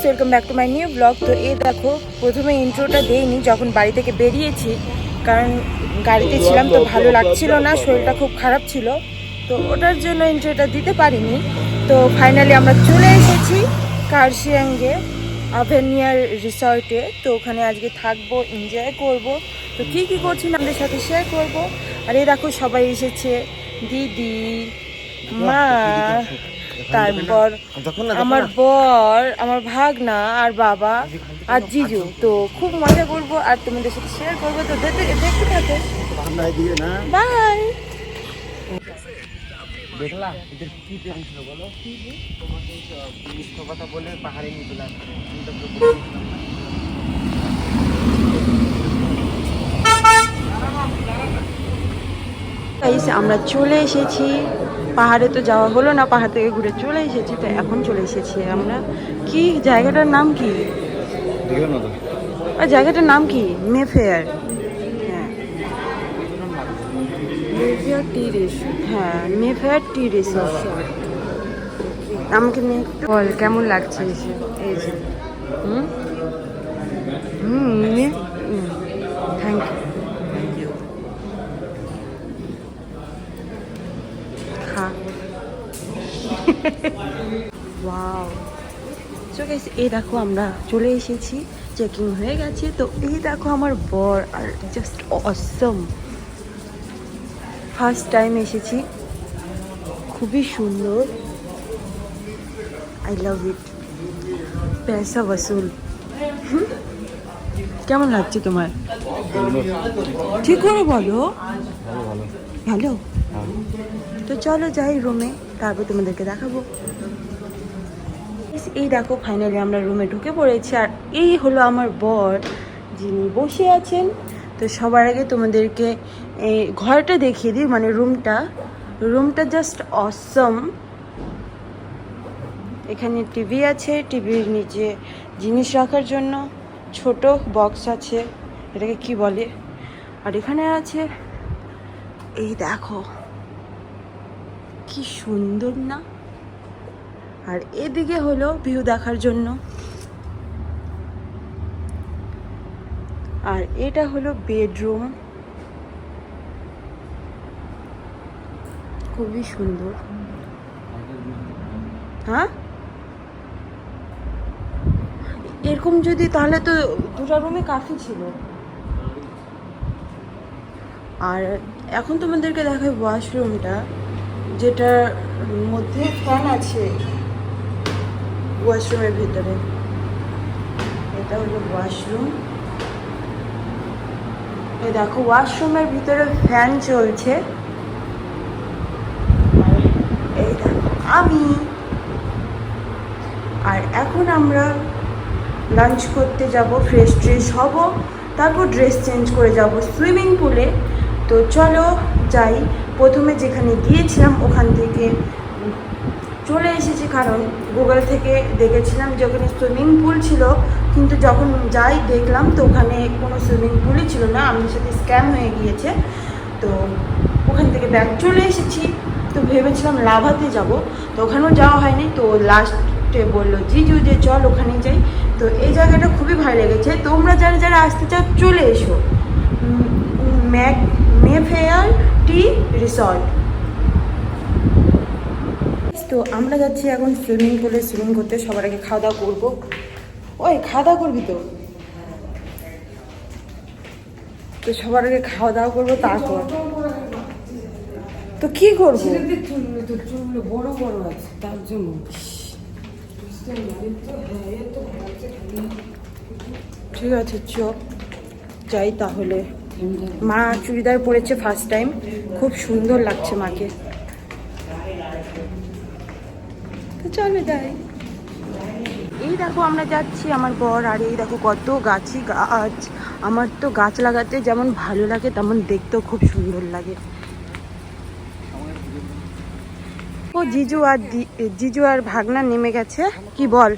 Guys welcome back to my new blog. তো এই দেখো, প্রথমে ইন্ট্রোটা দেইনি, যখন বাড়ি থেকে বেরিয়েছি, কারণ গাড়িতে ছিলাম তো ভালো লাগছিল না, শরীরটা খুব খারাপ ছিল। তো ওটার জন্য ইন্ট্রোটা দিতে পারিনি। তো ফাইনালি আমরা চলে এসেছি কার্শিয়াঙ্গে আভেনিয়ার রিসর্টে তো ওখানে আজকে থাকব এনজয় করব। তো কী কী করছি আমাদের সাথে শেয়ার করব? আর এই দেখো, সবাই এসেছে। দিদি, মা তারপর আমার বর আমার ভাগনা আর বাবা আর জিজু। তো খুব মজা করব আর তোমাদের সাথে শেয়ার করব। তো দেখতে দেখতে থাকো। বাই দেখলা এদের কি প্ল্যান ছিল বলো? তোমাকে মিথ্যা কথা বলে পাহাড়ে নিয়ে চলে আসবে আমি তো পুরো বলে দিয়েছিলাম না। গাইস আমরা চলে এসেছি। পাহাড়ে তো যাওয়া হলো না পাহাড় থেকে ঘুরে চলে এসেছি তো এখন চলে এসেছি আমরা। কি জায়গাটার নাম কি? জায়গাটার নাম কি? মেফেয়ার হ্যাঁ। হ্যাঁ টি রিসোর্ট আমাকে নিয়ে বল কেমন লাগছে? এই যে। হুম? হুম গাইস এই দেখো আমরা চলে এসেছি চেকিং হয়ে গেছে তো এই দেখো আমার বর আর জাস্ট অসম ফার্স্ট টাইম এসেছি খুবই সুন্দর। আই লাভ ইট পেশা বসুল? কেমন লাগছে তোমার? ঠিক করে বলো। ভালো তো চলো যাই রুমে তারপর তোমাদেরকে দেখাবো। এই দেখো ফাইনালি আমরা রুমে ঢুকে পড়েছি আর এই হলো আমার বর, যিনি বসে আছেন। তো সবার আগে তোমাদেরকে এই ঘরটা দেখিয়ে দিই মানে রুমটা রুমটা জাস্ট অসম এখানে টিভি আছে টিভির নিচে জিনিস রাখার জন্য ছোট বক্স আছে, এটাকে কি বলে? আর এখানে আছে, এই দেখো, কি সুন্দর না? আর এদিকে হলো ভিউ দেখার জন্য। আর এটা হলো বেডরুম। খুবই সুন্দর। হ্যাঁ? এরকম যদি তাহলে তো দুটো রুমে কাফি ছিল। আর এখন তোমাদেরকে দেখাই ওয়াশরুমটা যেটার মধ্যে ফ্যান আছে। ওয়াশরুমের ভিতরে। এটা হলো ওয়াশরুম। এই দেখো, ওয়াশরুমের ভিতরে ফ্যান চলছে। এই দেখো, আমি। আর এখন আমরা লাঞ্চ করতে যাব ফ্রেশ ট্রেশ হব, তারপর ড্রেস চেঞ্জ করে যাব সুইমিং পুলে তো চলো যাই, প্রথমে যেখানে গিয়েছিলাম ওখান থেকে চলে এসেছি কারণ গুগল থেকে দেখেছিলাম যে ওখানে সুইমিং পুল ছিল, কিন্তু যখন যাই দেখলাম তো ওখানে কোনো সুইমিং পুলই ছিল না, আমাদের সাথে স্ক্যাম হয়ে গিয়েছে। তো ওখান থেকে ব্যাগ চলে এসেছি। তো ভেবেছিলাম লাভাতে যাব, তো ওখানেও যাওয়া হয়নি। তো লাস্টে বলল, জিজু যে চল ওখানে যাই। তো এই জায়গাটা খুবই ভালো লেগেছে। তোমরা যারা যারা আসতে চাও, চলে এসো। Mac Mayfair tea resort. তো আমরা যাচ্ছি এখন সুইমিং পুলে সুইমিং করতে, সবার আগে খাওয়া দাওয়া করব। ওই খাওয়া দাওয়া করবি তো? তো সবার আগে খাওয়া দাওয়া করব, তারপর। তো কি করব? বড় বড় আছে তার জন্য ঠিক আছে চ যাই তাহলে। মা চুড়িদার পরেছে ফার্স্ট টাইম খুব সুন্দর লাগছে মাকে তো চলো যাই। এই দেখো আমরা যাচ্ছি আমার বর আর এই দেখো কত গাছই গাছ। আমার তো গাছ লাগাতে যেমন ভালো লাগে তেমন দেখতেও খুব সুন্দর লাগে। ও জিজু আর দি- জিজু আর ভাগনা নেমে গেছে। কি বল?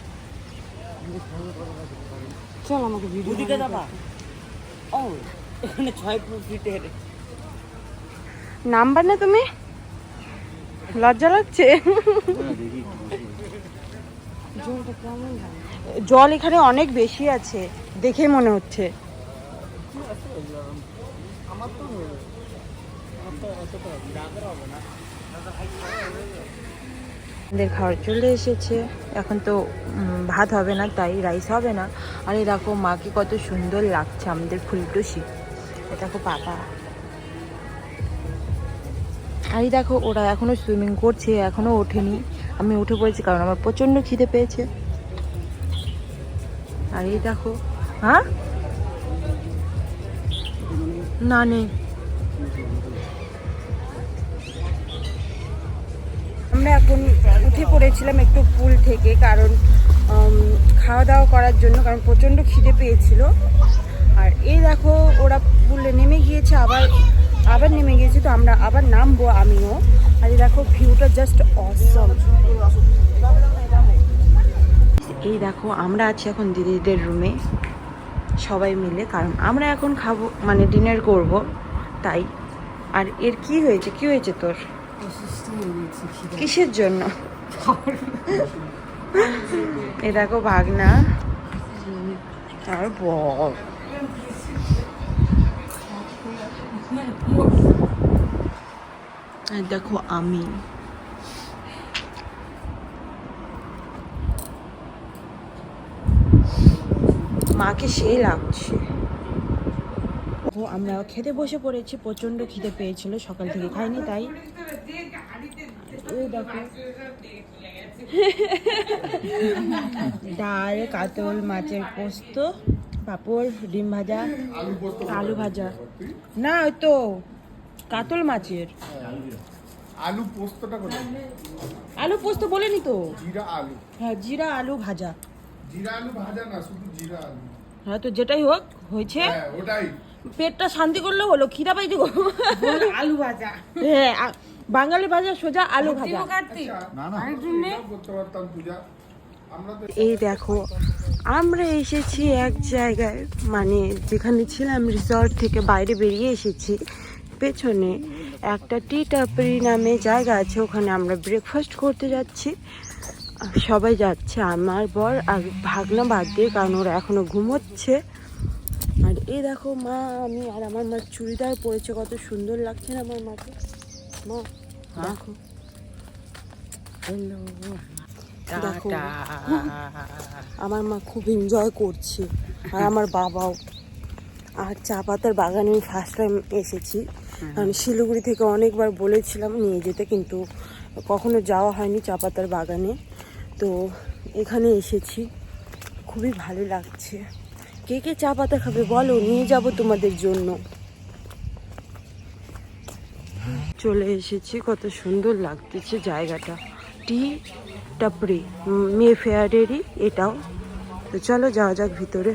চল আমাকে ভিডিও ও এখানে ছয় ফিটের। নাম্বার না তুমি? লজ্জা লাগছে? জল এখানে অনেক বেশি আছে, দেখে মনে হচ্ছে। আমাদের খাবার চলে এসেছে। এখন তো ভাত হবে না, তাই রাইস হবে না। আর দেখো, মাকে কত সুন্দর লাগছে আমাদের ফুলটুসি। দেখো পাপা আর দেখো, ওরা এখনও সুইমিং করছে, এখনও ওঠেনি। আমি উঠে পড়েছি কারণ আমার প্রচণ্ড খিদে পেয়েছে। আর এই দেখো হ্যাঁ? না, নেই। আমরা এখন উঠে পড়েছিলাম একটু পুল থেকে, কারণ খাওয়া দাওয়া করার জন্য, কারণ প্রচণ্ড খিদে পেয়েছিল। আর এই দেখো, ওরা পুলে নেমে গিয়েছে, আবার আবার নেমে গিয়েছে তো আমরা আবার নামবো আমিও। আর দেখো ভিউটা জাস্ট অসম এই দেখো, আমরা আছি এখন দিদিদের রুমে সবাই মিলে, কারণ আমরা এখন খাব মানে ডিনার করব, তাই। আর এর কি হয়েছে? কি হয়েছে তোর? কিসের জন্য? এ দেখো, ভাগনা। আর বল আর দেখো আমি। মাকে সেই লাগছে। ও আমরা খেতে বসে পড়েছি প্রচণ্ড খিদে পেয়েছিল, সকাল থেকে খাইনি, তাই। ডাল, কাতল, মাছের পোস্ত। পাঁপড় ডিম ভাজা আলু ভাজা। না ওই তো কাতল মাছের। আলু পোস্তটা আলু পোস্ত বলেনি তো? জিরা আলু। হ্যাঁ জিরা আলু ভাজা। জিরা আলু ভাজা না শুধু জিরা আলু। হ্যাঁ তো যেটাই হোক হয়েছে। হ্যাঁ ওটাই। পেটটা শান্তি করলে হলো খিদা পাইতে গো। আলু ভাজা। হ্যাঁ বাঙালি ভাজা সোজা আলু ভাজা। না না এই দেখো আমরা এসেছি এক জায়গায় মানে যেখানে ছিলাম রিসর্ট থেকে বাইরে বেরিয়ে এসেছি। পেছনে একটা টি টাপরি নামে জায়গা আছে ওখানে আমরা ব্রেকফাস্ট করতে যাচ্ছি। সবাই যাচ্ছে আমার বর আর ভাগনা বাদ দিয়ে কারণ ওরা এখনও ঘুমোচ্ছে। আর এই দেখো মা আমি আর আমার মা চুড়িদার পরেছে কত সুন্দর লাগছে না আমার মাকে। মা দেখো। দেখো। আমার মা খুব এনজয় করছে। আর আমার বাবাও। আর চা পাতার বাগানে আমি ফার্স্ট টাইম এসেছি। আমি শিলিগুড়ি থেকে অনেকবার বলেছিলাম নিয়ে যেতে কিন্তু কখনো যাওয়া হয়নি চা পাতার বাগানে। তো এখানে এসেছি। খুবই ভালো লাগছে। কে কে চা পাতা খাবে বলো? নিয়ে যাব তোমাদের জন্য। চলে এসেছি। কত সুন্দর লাগতেছে জায়গাটা। টি টাপড়ি মে ফেয়ারেরই এটাও। তো চলো যাওয়া যাক ভিতরে।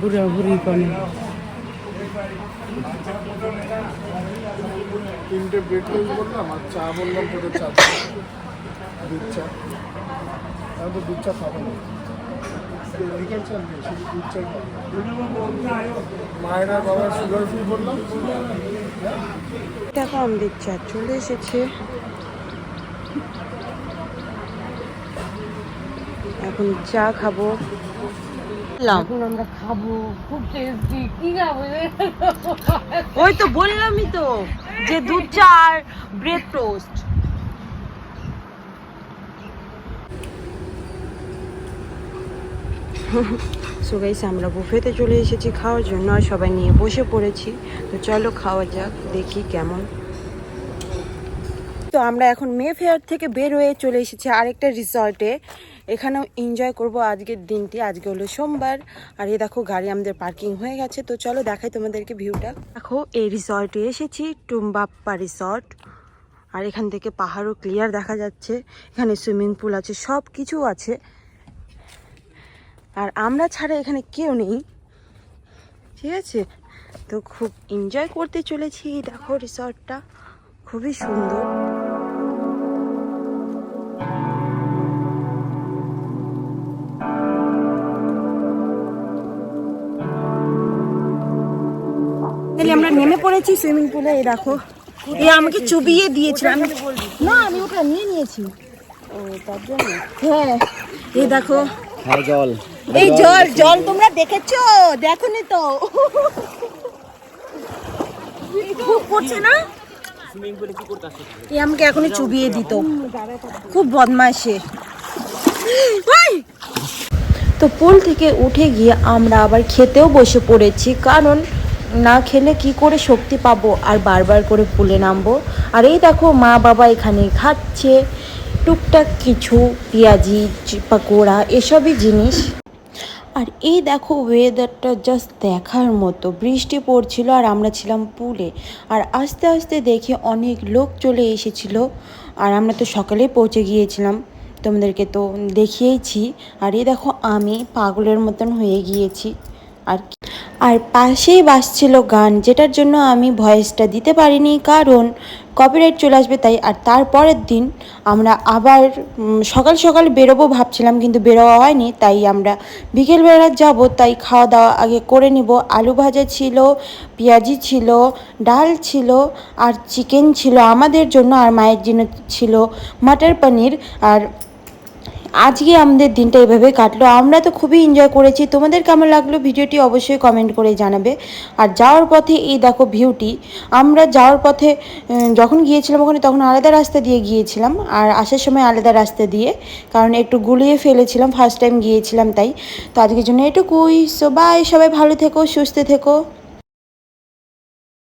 বুড়া বুড়ি কনে তিনটে ব্রেড লঞ্চ বললাম আর চা বললাম তোদের চা দুধ চা। আমি তো দুধ চা খাব না। মায়ের চলে এসেছে। এখন চা খাব। এখন আমরা খাব খুব টেস্টি কি খাব ওই তো বললামই তো যে দুধ চা আর ব্রেড টোস্ট সো গাইস আমরা বুফেতে চলে এসেছি খাওয়ার জন্য আর সবাই নিয়ে বসে পড়েছি। তো চলো খাওয়া যাক দেখি কেমন। তো আমরা এখন মে ফেয়ার থেকে বের হয়ে চলে এসেছি আরেকটা রিসর্টে এখানেও এনজয় করব আজকের দিনটি। আজকে হলো সোমবার। আর এই দেখো গাড়ি আমাদের পার্কিং হয়ে গেছে। তো চলো দেখাই তোমাদেরকে ভিউটা দেখো, এই রিসর্টে এসেছি, টুম্বাপ্পা রিসর্ট আর এখান থেকে পাহাড়ও ক্লিয়ার দেখা যাচ্ছে। এখানে সুইমিং পুল আছে সব কিছু আছে। আর আমরা ছাড়া এখানে কেউ নেই। ঠিক আছে? তো খুব এনজয় করতে চলেছি। দেখো রিসর্টটা খুবই সুন্দর। আমরা নেমে পড়েছি সুইমিং পুলে এই দেখো। এ আমাকে চুবিয়ে দিয়েছিল আমি না আমি ওটা নিয়ে নিয়েছি। হ্যাঁ এই দেখো। হ্যাঁ জল। এই জল জল তোমরা দেখেছ? দেখোনি তো। খুব পড়ছে না? সুইমিং পুলে কি করতে আসছে এ আমাকে এখনই চুবিয়ে দিত। খুব বদমাইশে তো পুল থেকে উঠে গিয়ে আমরা আবার খেতেও বসে পড়েছি কারণ না খেলে কি করে শক্তি পাবো? আর বারবার করে পুলে নামবো? আর এই দেখো মা বাবা এখানে খাচ্ছে। টুকটাক কিছু, পেঁয়াজি পাকোড়া, এসবই জিনিস। আর এই দেখো ওয়েদারটা জাস্ট দেখার মতো। বৃষ্টি পড়ছিল আর আমরা ছিলাম পুলে। আর আস্তে আস্তে দেখে অনেক লোক চলে এসেছিল। আর আমরা তো সকালেই পৌঁছে গিয়েছিলাম। তোমাদেরকে তো দেখিয়েছি। আর এই দেখো আমি পাগলের মতন হয়ে গিয়েছি। আর আর পাশেই বাজছিল গান, যেটার জন্য আমি ভয়েসটা দিতে পারিনি, কারণ কপিরাইট চলে আসবে তাই। আর তারপরের দিন আমরা আবার সকাল সকাল বেরোবো ভাবছিলাম, কিন্তু বেরোয়া হয়নি, তাই আমরা বিকেলবেলা যাব, তাই খাওয়া দাওয়া আগে করে নিব। আলু ভাজা ছিল, পেঁয়াজি ছিল, ডাল ছিল, আর চিকেন ছিল আমাদের জন্য, আর মায়ের জন্য ছিল মাটার পনির। আর আজকে আমাদের দিনটা এভাবে কাটলো। আমরা তো খুবই এনজয় করেছি। তোমাদের কেমন লাগল ভিডিওটি অবশ্যই কমেন্ট করে জানাবে। আর যাওয়ার পথে এই দেখো ভিউটি আমরা যাওয়ার পথে যখন গিয়েছিলাম ওখানে তখন আলাদা রাস্তা দিয়ে গিয়েছিলাম। আর আসার সময় আলাদা রাস্তা দিয়ে, কারণ একটু গুলিয়ে ফেলেছিলাম। ফার্স্ট টাইম গিয়েছিলাম তাই। তো আজকের জন্য এটুকুই। সো বাই সবাই ভালো থেকো, সুস্থ থেকো।